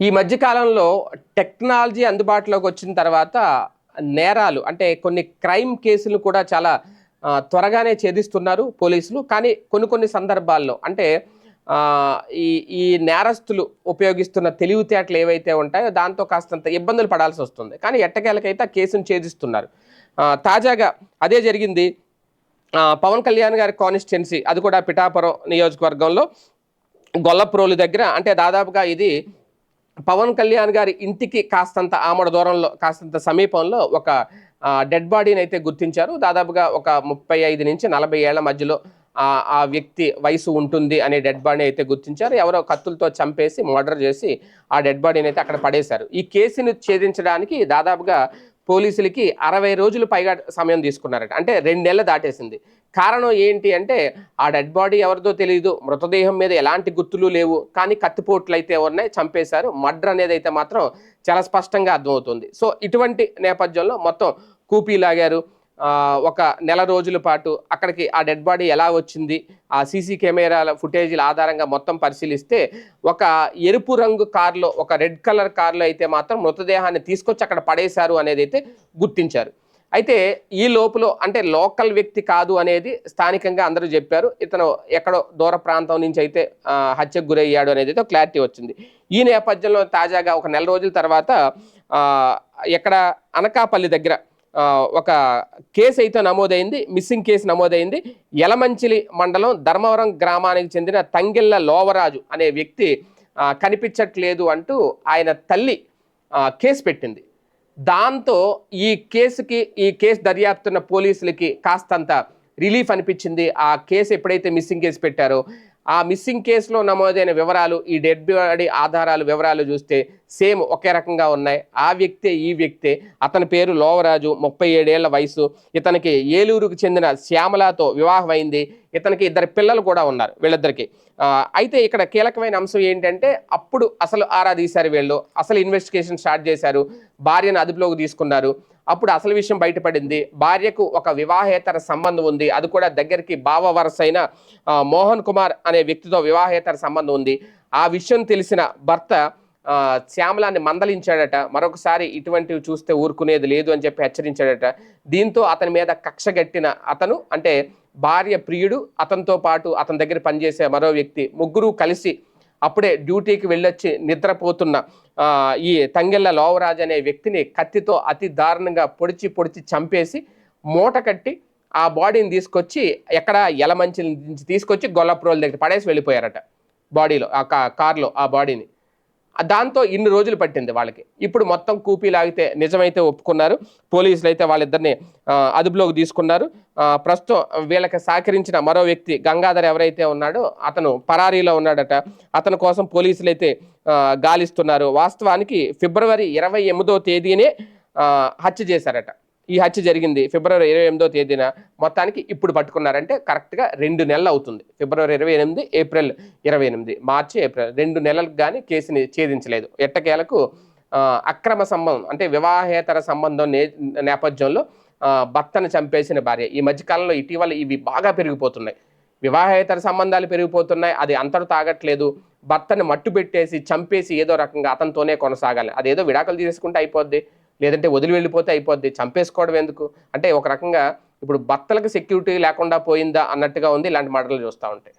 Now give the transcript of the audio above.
ఈ మధ్యకాలంలో టెక్నాలజీ అందుబాటులోకి వచ్చిన తర్వాత నేరాలు అంటే కొన్ని క్రైమ్ కేసులు కూడా చాలా త్వరగానే ఛేదిస్తున్నారు పోలీసులు. కానీ కొన్ని కొన్ని సందర్భాల్లో అంటే ఈ ఈ నేరస్తులు ఉపయోగిస్తున్న తెలివితేటలు ఏవైతే ఉంటాయో దాంతో కాస్తంత ఇబ్బందులు పడాల్సి వస్తుంది. కానీ ఎట్టకేలకైతే ఆ కేసును ఛేదిస్తున్నారు. తాజాగా అదే జరిగింది. పవన్ కళ్యాణ్ గారి కాన్స్టిట్యున్సీ అది కూడా పిఠాపురం నియోజకవర్గంలో గొల్లప్రోలు దగ్గర అంటే దాదాపుగా ఇది పవన్ కళ్యాణ్ గారి ఇంటికి కాస్తంత ఆమడ దూరంలో కాస్తంత సమీపంలో ఒక డెడ్ బాడీని అయితే గుర్తించారు. దాదాపుగా ఒక ముప్పై ఐదు నుంచి నలభై ఏళ్ళ మధ్యలో ఆ వ్యక్తి వయసు ఉంటుంది అనే డెడ్ బాడీని అయితే గుర్తించారు. ఎవరో కత్తులతో చంపేసి మర్డర్ చేసి ఆ డెడ్ బాడీని అయితే అక్కడ పడేశారు. ఈ కేసును ఛేదించడానికి దాదాపుగా పోలీసులకి అరవై రోజులు పైగా సమయం తీసుకున్నారట. అంటే రెండు నెలలు దాటేసింది. కారణం ఏంటి అంటే ఆ డెడ్ బాడీ ఎవరిదో తెలియదు మృతదేహం మీద ఎలాంటి గుర్తులు లేవు. కానీ కత్తిపోట్లు అయితే ఉన్నాయి చంపేశారు. మర్డర్ అనేది అయితే మాత్రం చాలా స్పష్టంగా అర్థమవుతుంది. సో ఇటువంటి నేపథ్యంలో మొత్తం కూపీ లాగారు ఒక నెల రోజుల పాటు అక్కడికి ఆ డెడ్ బాడీ ఎలా వచ్చింది ఆ సీసీ కెమెరాల ఫుటేజీల ఆధారంగా మొత్తం పరిశీలిస్తే ఒక ఎరుపు రంగు కార్లో ఒక రెడ్ కలర్ కార్లో అయితే మాత్రం మృతదేహాన్ని తీసుకొచ్చి అక్కడ పడేశారు అనేది అయితే గుర్తించారు. అయితే ఈ లోపల అంటే లోకల్ వ్యక్తి కాదు అనేది స్థానికంగా అందరూ చెప్పారు. ఇతను ఎక్కడో దూర ప్రాంతం నుంచి అయితే హత్యకు గురయ్యాడు అనేది అయితే క్లారిటీ వచ్చింది. ఈ నేపథ్యంలో తాజాగా ఒక నెల రోజుల తర్వాత ఎక్కడ అనకాపల్లి దగ్గర ఒక కేసు అయితే నమోదైంది మిస్సింగ్ కేసు నమోదైంది. యలమంచిలి మండలం ధర్మవరం గ్రామానికి చెందిన తంగిళ్ళ లోవరాజు అనే వ్యక్తి కనిపించట్లేదు అంటూ ఆయన తల్లి కేసు పెట్టింది. దాంతో ఈ కేసుకి ఈ కేసు దర్యాప్తున్న పోలీసులకి కాస్తంత రిలీఫ్ అనిపించింది. ఆ కేసు ఎప్పుడైతే మిస్సింగ్ కేసు పెట్టారో ఆ మిస్సింగ్ కేసులో నమోదైన వివరాలు ఈ డెడ్ బాడీ ఆధారాలు వివరాలు చూస్తే సేమ్ ఒకే రకంగా ఉన్నాయి. ఆ వ్యక్తే ఈ వ్యక్తే అతని పేరు లోవరాజు ముప్పై ఏడేళ్ళ వయసు. ఇతనికి ఏలూరుకు చెందిన శ్యామలతో వివాహం అయింది ఇతనికి ఇద్దరు పిల్లలు కూడా ఉన్నారు వీళ్ళిద్దరికి. అయితే ఇక్కడ కీలకమైన అంశం ఏంటంటే అప్పుడు అసలు ఆరా తీశారు వీళ్ళు. అసలు ఇన్వెస్టిగేషన్ స్టార్ట్ చేశారు. భార్యను అదుపులోకి తీసుకున్నారు. అప్పుడు అసలు విషయం బయటపడింది. భార్యకు ఒక వివాహేతర సంబంధం ఉంది. అది కూడా దగ్గరికి బావ వరసైన మోహన్ కుమార్ అనే వ్యక్తితో వివాహేతర సంబంధం ఉంది. ఆ విషయం తెలిసిన భర్త శ్యామలాన్ని మందలించాడట. మరొకసారి ఇటువంటివి చూస్తే ఊరుకునేది లేదు అని చెప్పి హెచ్చరించాడట. దీంతో అతని మీద కక్ష గట్టిన అతను అంటే భార్య ప్రియుడు అతనితో పాటు అతని దగ్గర పనిచేసే మరో వ్యక్తి ముగ్గురు కలిసి అప్పుడే డ్యూటీకి వెళ్ళొచ్చి నిద్రపోతున్న ఈ తంగెళ్ళ లోవరాజ్ అనే వ్యక్తిని కత్తితో అతి దారుణంగా పొడిచి పొడిచి చంపేసి మూట కట్టి ఆ బాడీని తీసుకొచ్చి ఎక్కడ ఎలమంచి నుంచి తీసుకొచ్చి గొల్లప్రోల దగ్గర పడేసి వెళ్ళిపోయారట. బాడీలో ఆ కార్లో ఆ బాడీని. దాంతో ఇన్ని రోజులు పట్టింది వాళ్ళకి. ఇప్పుడు మొత్తం కూపీ లాగితే నిజమైతే ఒప్పుకున్నారు. పోలీసులు అయితే వాళ్ళిద్దరిని అదుపులోకి తీసుకున్నారు. ప్రస్తుతం వీళ్ళకి సహకరించిన మరో వ్యక్తి గంగాధర్ ఎవరైతే ఉన్నాడో అతను పరారీలో ఉన్నాడట. అతని కోసం పోలీసులు అయితే గాలిస్తున్నారు. వాస్తవానికి ఫిబ్రవరి ఇరవై ఎనిమిదో తేదీనే హత్య చేశారట. ఈ హత్య జరిగింది ఫిబ్రవరి ఇరవై ఎనిమిదో తేదీన మొత్తానికి ఇప్పుడు పట్టుకున్నారంటే కరెక్ట్గా రెండు నెలలు అవుతుంది. ఫిబ్రవరి ఇరవై ఎనిమిది ఏప్రిల్ ఇరవై ఎనిమిది మార్చి ఏప్రిల్ రెండు నెలలకు కానీ కేసుని ఛేదించలేదు. ఎట్టకేలకు అక్రమ సంబంధం అంటే వివాహేతర సంబంధం నే నేపథ్యంలో భర్తను చంపేసిన భార్య. ఈ మధ్యకాలంలో ఇటీవల ఇవి బాగా పెరిగిపోతున్నాయి. వివాహేతర సంబంధాలు పెరిగిపోతున్నాయి. అది అంతటి తాగట్లేదు. భర్తను మట్టు పెట్టేసి చంపేసి ఏదో రకంగా అతనితోనే కొనసాగాలి. అదేదో విడాకులు తీసుకుంటే అయిపోద్ది. లేదంటే వదిలి వెళ్ళిపోతే అయిపోద్ది. చంపేసుకోవడం ఎందుకు? అంటే ఒక రకంగా ఇప్పుడు భర్తలకు సెక్యూరిటీ లేకుండా పోయిందా అన్నట్టుగా ఉంది. ఇలాంటి మాటలు చూస్తూ ఉంటాయి